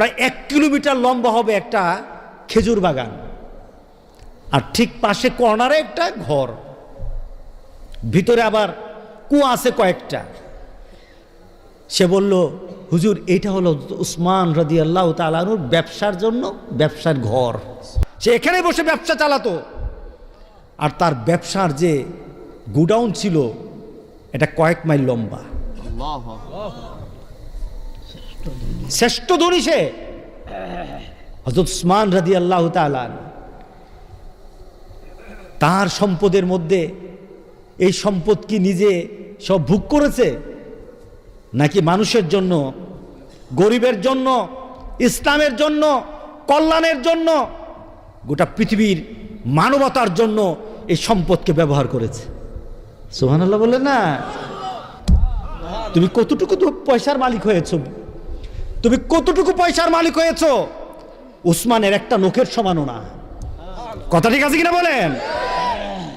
প্রায় এক কিলোমিটার লম্বা হবে একটা খেজুর বাগান। আর ঠিক পাশে কর্নারে একটা ঘর। ভিতরে আবার কুয়া আছে কয়েকটা। সে বলল, হুজুর, এটা হলো উসমান রদি আল্লাহ তালানুর ব্যবসার জন্য ব্যবসার ঘর। সে এখানে বসে ব্যবসা চালাতো। আর তার ব্যবসার যে গুডাউন ছিল, এটা কয়েক মাইল লম্বা। শ্রেষ্ঠ ধনী সে। হজরত উসমান আল্লাহ তার সম্পদের মধ্যে এই সম্পদ কি নিজে সব ভোগ করেছে? নাকি মানুষের জন্য, গরিবের জন্য, ইসলামের জন্য, কল্যাণের জন্য, গোটা পৃথিবীর মানবতার জন্য এই সম্পদকে ব্যবহার করেছে? সোহান আল্লাহ বললেন না। তুমি কতটুকু পয়সার মালিক হয়েছ? তুমি কতটুকু পয়সার মালিক হয়েছ? উসমানের একটা নোখের সমানও না। কথা ঠিক আছে কিনা বলেন?